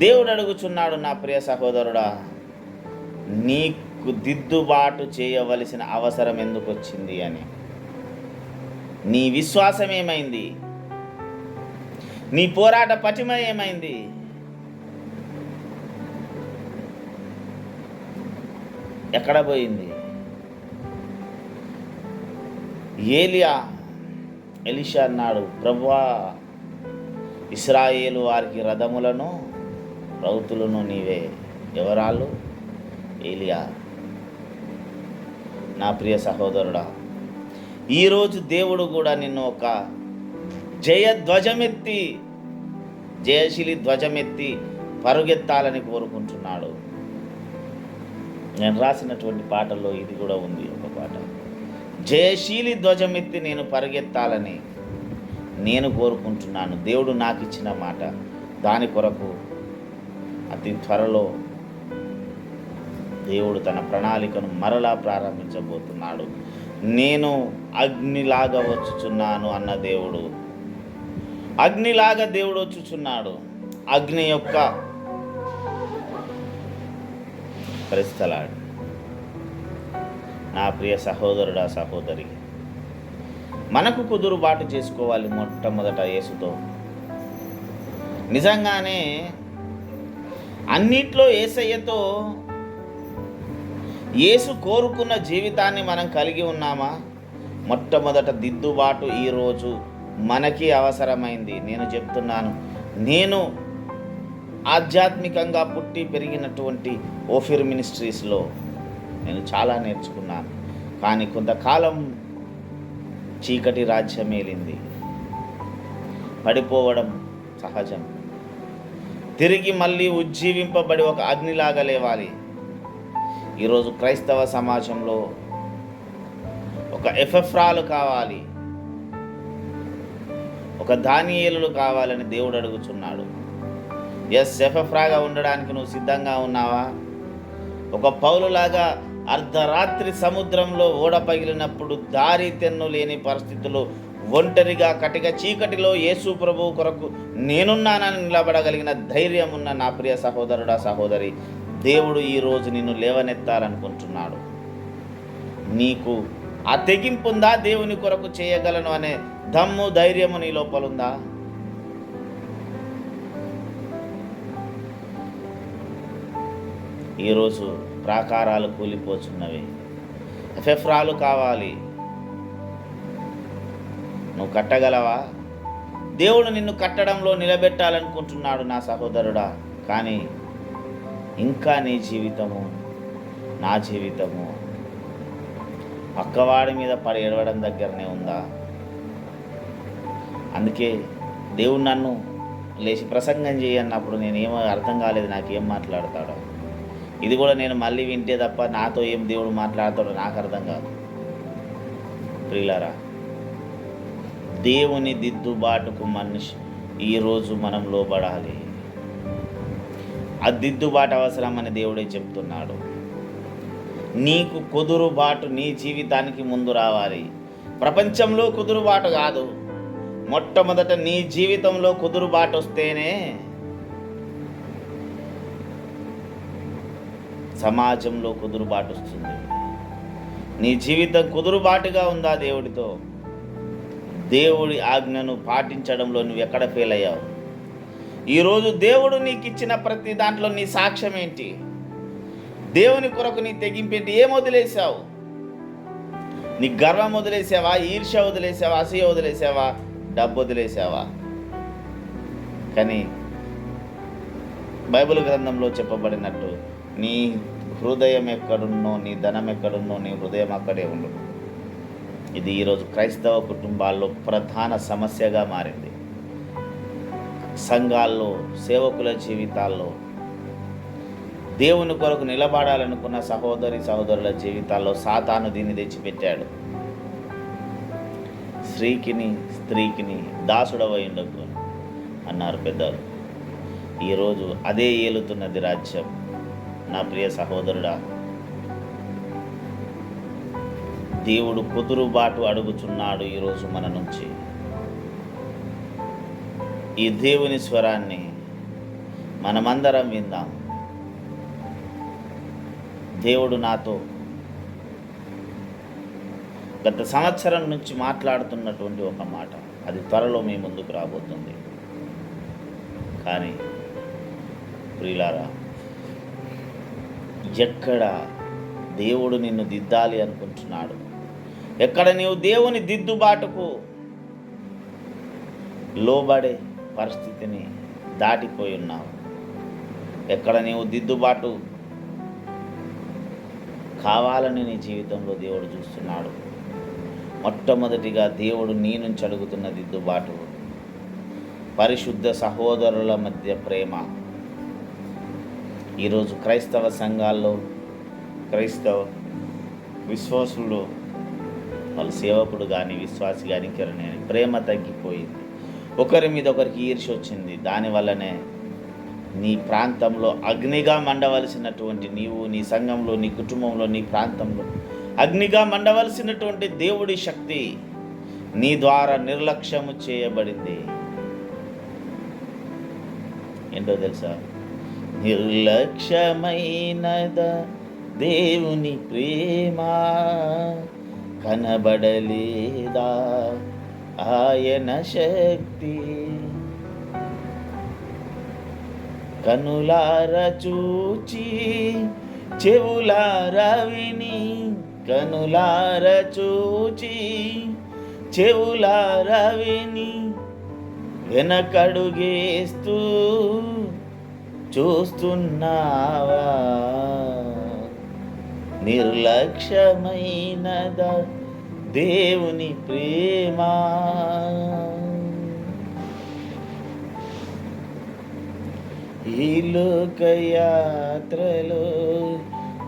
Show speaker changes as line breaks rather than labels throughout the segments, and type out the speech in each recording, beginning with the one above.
దేవుడు అడుగుచున్నాడు నా ప్రియ సహోదరుడా నీకు దిద్దుబాటు చేయవలసిన అవసరం ఎందుకు వచ్చింది అని. నీ విశ్వాసం ఏమైంది? నీ పోరాట పటిమ ఏమైంది? ఎక్కడ పోయింది? ఏలియా ఎలిషా అన్నాడు ప్రభువా ఇస్రాయేలు వారికి రథములను రౌతులను నీవే ఎవరాళ్ళు? ఏలియా. నా ప్రియ సహోదరుడా ఈరోజు దేవుడు కూడా నిన్ను ఒక జయ ధ్వజమెత్తి జయశీలి ధ్వజమెత్తి పరుగెత్తాలని కోరుకుంటున్నాడు. నేను రాసినటువంటి పాటల్లో ఇది కూడా ఉంది ఒక పాట. జయశీలి ధ్వజమెత్తి నేను పరిగెత్తాలని నేను కోరుకుంటున్నాను. దేవుడు నాకు ఇచ్చిన మాట. దాని కొరకు అతి త్వరలో దేవుడు తన ప్రణాళికను మరలా ప్రారంభించబోతున్నాడు. నేను అగ్నిలాగా వచ్చుచున్నాను అన్న దేవుడు. అగ్నిలాగా దేవుడు వచ్చుచున్నాడు. అగ్ని యొక్క పరిస్థలాడు. నా ప్రియ సహోదరుడా సహోదరి మనకు కుదురుబాటు చేసుకోవాలి మొట్టమొదట యేసుతో. నిజంగానే అన్నిట్లో ఏసయ్యతో యేసు కోరుకున్న జీవితాన్ని మనం కలిగి ఉన్నామా? మొట్టమొదట దిద్దుబాటు ఈరోజు మనకి అవసరమైంది. నేను చెప్తున్నాను. నేను ఆధ్యాత్మికంగా పుట్టి పెరిగినటువంటి ఓఫిర్ మినిస్ట్రీస్లో నేను చాలా నేర్చుకున్నాను. కానీ కొంతకాలం చీకటి రాజ్యమేలింది. పడిపోవడం సహజం. తిరిగి మళ్ళీ ఉజ్జీవింపబడి ఒక అగ్నిలాగా లేవాలి. ఈరోజు క్రైస్తవ సమాజంలో ఒక ఎఫెఫ్రాలు కావాలి. ఒక దానియేలులు కావాలని దేవుడు అడుగుచున్నాడు ఎస్ ఎఫెఫ్రాగా ఉండడానికి నువ్వు సిద్ధంగా ఉన్నావా? ఒక పౌలులాగా అర్ధరాత్రి సముద్రంలో ఓడ పగిలినప్పుడు దారి తెన్ను లేని పరిస్థితుల్లో ఒంటరిగా కటిక చీకటిలో యేసు ప్రభువు కొరకు నేనున్నానని నిలబడగలిగిన ధైర్యం ఉన్న నా ప్రియ సహోదరుడా సహోదరి దేవుడు ఈరోజు నిన్ను లేవనెత్తాలనుకుంటున్నాడు. నీకు ఆ తెగింపు ఉందా దేవుని కొరకు చేయగలను అనే దమ్ము ధైర్యము నీ లోపలుందా? ఈరోజు ప్రాకారాలు కూలిపోచున్నవి ఎఫెఫ్రాలు కావాలి. నువ్వు కట్టగలవా? దేవుడు నిన్ను కట్టడంలో నిలబెట్టాలనుకుంటున్నాడు నా సహోదరుడా. కానీ ఇంకా నీ జీవితము నా జీవితము పక్కవాడి మీద పడి ఏడవడం దగ్గరనే ఉందా? అందుకే దేవుడు నన్ను లేచి ప్రసంగం చేయన్నప్పుడు నేను ఏమో అర్థం కాలేదు నాకేం మాట్లాడతాడో. ఇది కూడా నేను మళ్ళీ వింటే తప్ప నాతో ఏం దేవుడు మాట్లాడతాడో నాకు అర్థం కాదు. ప్రియులారా దేవుని దిద్దుబాటుకు మనిషి ఈరోజు మనం లోబడాలి. ఆ దిద్దుబాటు అవసరమని దేవుడే చెప్తున్నాడు. నీకు కుదురుబాటు నీ జీవితానికి ముందు రావాలి. ప్రపంచంలో కుదురుబాటు కాదు. మొట్టమొదట నీ జీవితంలో కుదురుబాటు వస్తేనే సమాజంలో కుదురుబాటు వస్తుంది. నీ జీవితం కుదురుబాటుగా ఉందా దేవుడితో? దేవుడి ఆజ్ఞను పాటించడంలో నువ్వు ఎక్కడ ఫెయిల్ అయ్యావు? ఈరోజు దేవుడు నీకు ఇచ్చిన ప్రతి దాంట్లో నీ సాక్ష్యం ఏంటి? దేవుని కొరకు నీ తెగింపేంటి ఏం వదిలేసావు నీ గర్వం వదిలేసావా ఈర్ష్య వదిలేసావా అసూయ వదిలేసావా డబ్బు వదిలేసావా కానీ బైబిల్ గ్రంథంలో చెప్పబడినట్టు నీ హృదయం ఎక్కడున్నో నీ ధనం ఎక్కడున్నో నీ హృదయం అక్కడే ఉండు. ఇది ఈరోజు క్రైస్తవ కుటుంబాల్లో ప్రధాన సమస్యగా మారింది. సంఘాల్లో సేవకుల జీవితాల్లో దేవుని కొరకు నిలబడాలనుకున్న సహోదరి సహోదరుల జీవితాల్లో సాతాను దీన్ని తెచ్చిపెట్టాడు. స్త్రీకిని స్త్రీకిని దాసుడవై ఉండకు అన్నారు పెద్దలు. ఈరోజు అదే ఏలుతున్నది రాజ్యం. నా ప్రియ సహోదరుడా దేవుడు కుదురుబాటు అడుగుచున్నాడు ఈరోజు మన నుంచి. ఈ దేవుని స్వరాన్ని మనమందరం విందాం. దేవుడు నాతో గత సంవత్సరం నుంచి మాట్లాడుతున్నటువంటి ఒక మాట అది త్వరలో మీ ముందుకు రాబోతుంది. కానీ ప్రియులారా ఎక్కడ దేవుడు నిన్ను దిద్దాలి అనుకుంటున్నాడు? ఎక్కడ నీవు దేవుని దిద్దుబాటుకు లోబడే పరిస్థితిని దాటిపోయి ఉన్నావు? ఎక్కడ నీవు దిద్దుబాటు కావాలని నీ జీవితంలో దేవుడు చూస్తున్నాడు? మొట్టమొదటిగా దేవుడు నీ నుంచి అడుగుతున్న దిద్దుబాటు. పరిశుద్ధ సహోదరుల మధ్య ప్రేమ. ఈరోజు క్రైస్తవ సంఘాల్లో క్రైస్తవ విశ్వాసులు వాళ్ళ సేవకుడు కానీ విశ్వాసి కానీ కిరణి ప్రేమ తగ్గిపోయింది. ఒకరి మీద ఒకరికి ఈర్ష వచ్చింది. దానివల్లనే నీ ప్రాంతంలో అగ్నిగా మండవలసినటువంటి నీవు నీ సంఘంలో నీ కుటుంబంలో నీ ప్రాంతంలో అగ్నిగా మండవలసినటువంటి దేవుడి శక్తి నీ ద్వారా నిర్లక్ష్యము చేయబడింది. ఏంటో తెలుసా? నిర్లక్ష్యమైనద దేవుని ప్రేమ కనబడలేదా? ఆయన శక్తి కనులార చూచి చెవులార విని కనులార చూచి చెవులార విని వెనకడుగేస్తూ చూస్తున్నావా? నిర్లక్ష్యమైనద దేవుని ప్రేమ? ఈ లోకయాత్రలో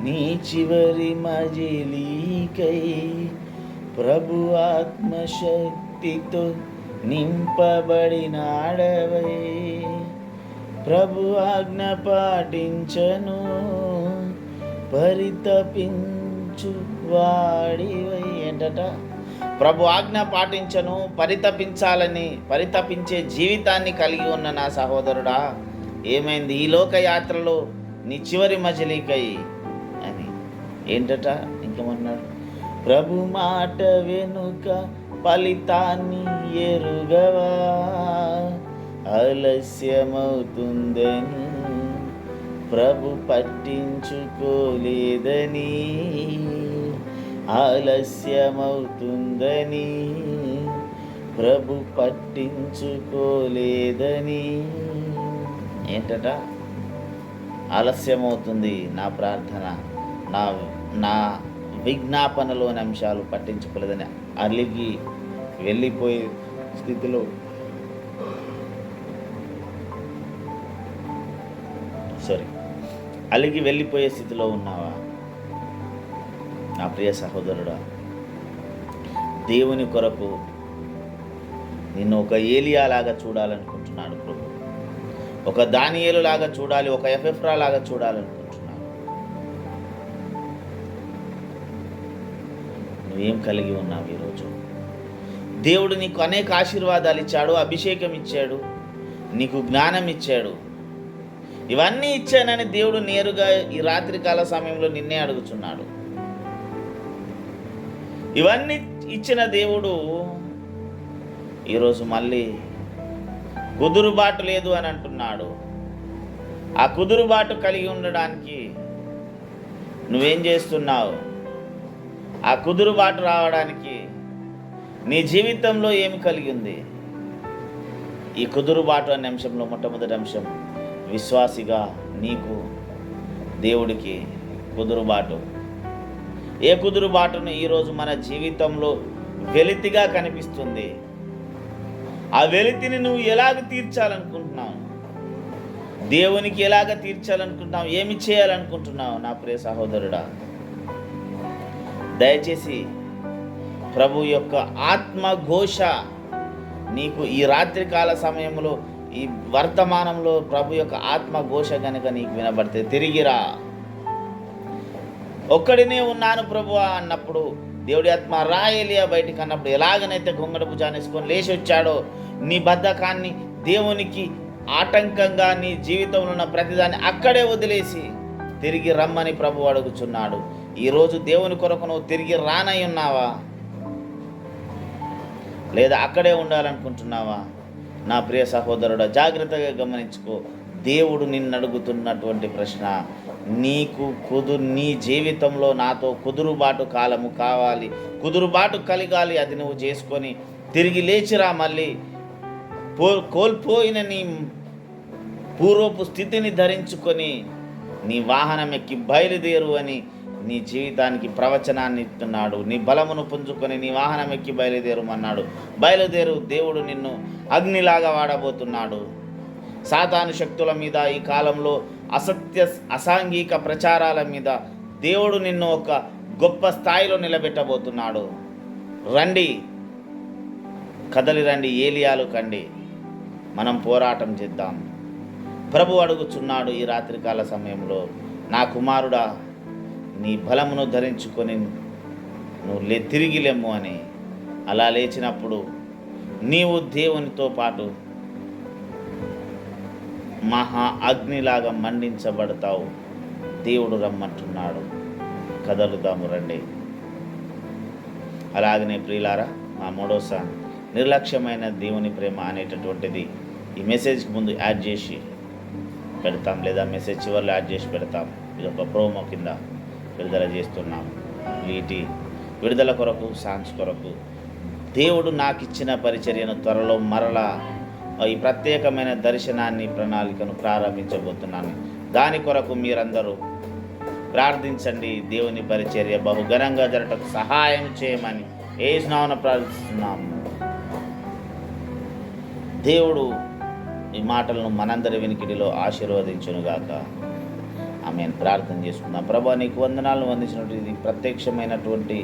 నీ చివరి మజిలీకై ప్రభు ఆత్మశక్తితో నింపబడినాడవై. ప్రభు ఆజ్ఞ పాటించను పరితపించు వాడివై ఏంటట ప్రభు ఆజ్ఞ పాటించను పరితపించాలని పరితపించే జీవితాన్ని కలిగి ఉన్న నా సహోదరుడా ఏమైంది? ఈ లోక యాత్రలో నీ చివరి మజిలీకై అని. ఏంటట? ఇంకేమన్నాడు? ప్రభు మాట వెనుక ఫలితాన్ని ఎరుగవా? ఆలస్యమవుతుందని. ప్రభు పట్టించుకోలేదని ఆలస్యమవుతుందని ప్రభు పట్టించుకోలేదని. ఏంటట? ఆలస్యమవుతుంది నా ప్రార్థన. నా నా విజ్ఞాపనలోని అంశాలు పట్టించుకోలేదని అలిగి వెళ్ళిపోయే స్థితిలో సారీ అలిగి వెళ్ళిపోయే స్థితిలో ఉన్నావా? నా ప్రియ సహోదరుడా దేవుని కొరకు నిన్ను ఒక ఏలియా లాగా చూడాలనుకుంటున్నాడు ప్రభు. ఒక దానియేలు లాగా చూడాలి ఒక ఎఫెఫ్రా లాగా చూడాలనుకుంటున్నాడు. నువ్వేం కలిగి ఉన్నావు ఈరోజు దేవుడు నీకు అనేక ఆశీర్వాదాలు ఇచ్చాడు అభిషేకం ఇచ్చాడు నీకు జ్ఞానం ఇచ్చాడు. ఇవన్నీ ఇచ్చానని దేవుడు నేరుగా ఈ రాత్రికాల సమయంలో నిన్నే అడుగుతున్నాడు ఇవన్నీ ఇచ్చిన దేవుడు ఈరోజు మళ్ళీ కుదురుబాటు లేదు అని అంటున్నాడు. ఆ కుదురుబాటు కలిగి ఉండడానికి నువ్వేం చేస్తున్నావు? ఆ కుదురుబాటు రావడానికి నీ జీవితంలో ఏమి కలిగి ఉంది? ఈ కుదురుబాటు అనే అంశంలో మొట్టమొదటి అంశం విశ్వాసిగా నీకు దేవుడికి కుదురుబాటు. ఏ కుదురుబాటును ఈరోజు మన జీవితంలో వెలితిగా కనిపిస్తుంది? ఆ వెలితిని నువ్వు ఎలాగ తీర్చాలనుకుంటున్నావు? దేవునికి ఎలాగ తీర్చాలనుకుంటున్నావు? ఏమి చేయాలనుకుంటున్నావు నా ప్రియ సహోదరుడా? దయచేసి ప్రభు యొక్క ఆత్మఘోష నీకు ఈ రాత్రికాల సమయంలో ఈ వర్తమానంలో ప్రభు యొక్క ఆత్మ ఘోష కనుక నీకు వినబడితే తిరిగిరా. ఒక్కడినే ఉన్నాను ప్రభు అన్నప్పుడు దేవుడి ఆత్మ రాయలియా బయటికి అన్నప్పుడు ఎలాగనైతే గొంగడ భుజానేసుకొని లేచి వచ్చాడో నీ బద్ధకాన్ని దేవునికి ఆటంకంగా నీ జీవితంలో ఉన్న ప్రతిదాన్ని అక్కడే వదిలేసి తిరిగి రమ్మని ప్రభు అడుగుచున్నాడు. ఈరోజు దేవుని కొరకు నువ్వు తిరిగి రానై ఉన్నావా? లేదా అక్కడే ఉండాలనుకుంటున్నావా? నా ప్రియ సహోదరుడు జాగ్రత్తగా గమనించుకో. దేవుడు నిన్ను అడుగుతున్నటువంటి ప్రశ్న. నీకు కుదు నీ జీవితంలో నాతో కుదురుబాటు కాలము కావాలి. కుదురుబాటు కలిగాలి అది నువ్వు చేసుకొని తిరిగి లేచిరా మళ్ళీ. పో కోల్పోయిన నీ పూర్వపు స్థితిని ధరించుకొని నీ వాహనం ఎక్కి బయలుదేరు అని నీ జీవితానికి ప్రవచనాన్ని ఇస్తున్నాడు. నీ బలమును పుంజుకొని నీ వాహనం ఎక్కి బయలుదేరుమన్నాడు. బయలుదేరు దేవుడు నిన్ను అగ్నిలాగా వాడబోతున్నాడు. సాతాను శక్తుల మీద ఈ కాలంలో అసత్య అసాంఘిక ప్రచారాల మీద దేవుడు నిన్ను ఒక గొప్ప స్థాయిలో నిలబెట్టబోతున్నాడు. రండి. కదలి రండి. ఏలియాలు కండి. మనం పోరాటం చేద్దాం. ప్రభు అడుగుచున్నాడు ఈ రాత్రికాల సమయంలో నా కుమారుడా నీ బలమును ధరించుకొని నువ్వు లే తిరిగి అని అలా లేచినప్పుడు నీవు దేవునితో పాటు మహా అగ్నిలాగా మండించబడతావు. దేవుడు రమ్మంటున్నాడు. కదలుదాము రండి. అలాగనే ప్రియులారా మా మూడోసారి నిర్లక్ష్యమైన దేవుని ప్రేమ అనేటటువంటిది ఈ మెసేజ్కి ముందు యాడ్ చేసి పెడతాం లేదా మెసేజ్ చివరిలో యాడ్ చేసి పెడతాం. ఇది ఒక ప్రోమో కింద. విడుదల చేస్తున్నాం. వీటి విడుదల కొరకు సాంగ్స్ కొరకు. దేవుడు నాకు ఇచ్చిన పరిచర్యను త్వరలో మరలా ఈ ప్రత్యేకమైన దర్శనాన్ని ప్రణాళికను ప్రారంభించబోతున్నాను. దాని కొరకు మీరందరూ ప్రార్థించండి. దేవుని పరిచర్య బహుఘనంగా జరటకు సహాయం చేయమని ఏ స్నావన ప్రార్థిస్తున్నాము. దేవుడు ఈ మాటలను మనందరి వినికిడిలో ఆశీర్వదించునుగాక. ఆమె ప్రార్థన చేసుకుందాం. ప్రభా నీకు వందనాలను వందించినటువంటి ప్రత్యక్షమైనటువంటి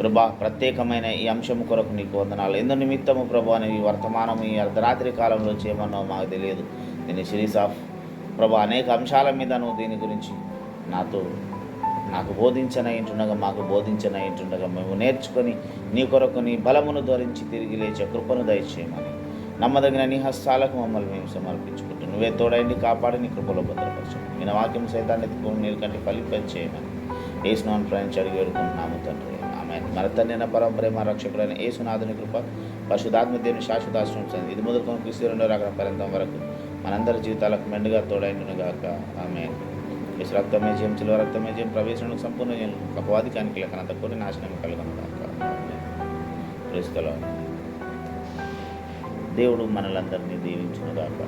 ప్రభా ప్రత్యేకమైన ఈ అంశం కొరకు నీకు వందనాలు. ఎందు నిమిత్తము ప్రభా అని ఈ వర్తమానం ఈ అర్ధరాత్రి కాలంలో చేయమన్నో మాకు తెలియదు. దీని సిరీస్ ఆఫ్ ప్రభా అనేక అంశాల మీద నువ్వు దీని గురించి నాతో నాకు బోధించనయింటుండగా మాకు బోధించనయింటుండగా మేము నేర్చుకొని నీ కొరకు నీ బలమును ధరించి తిరిగి లేచే కృపను దయచేయమని నమ్మదగిన నీ హస్తాలకు మమ్మల్ని మేము సమర్పించుకుంటాం నువ్వే తోడైంది కాపాడి నీ కృపలో భద్రపరచు. మీ వాక్యం సైతాన్ని ఎత్తుకుని నీరు కంటే ఫలింపచేయమని ఏసునాన్ ప్రయాణించి అడిగి వేడుకుంటున్నాము తండ్రి. ఆమె మరతన్న పరంపర రక్షకుడైన ఏసునాథుని కృప పరిశుధాత్మ దేవుని శాశ్వతాశ్రమం ఇది మొదలుకొని క్రిస్తు రెండో రకం పర్యంతం వరకు మనందరి జీవితాలకు మెండుగా తోడైండును గాక. ఆమె విశ్వ రక్తమే జయం చిలువ రక్తమే జయం ప్రవేశం సంపూర్ణ జయం అపవాదికానికి లెక్కనంత కూడా నాశనం కలుగను క్రీస్తులో. దేవుడు మనలందరినీ దీవించునుగాక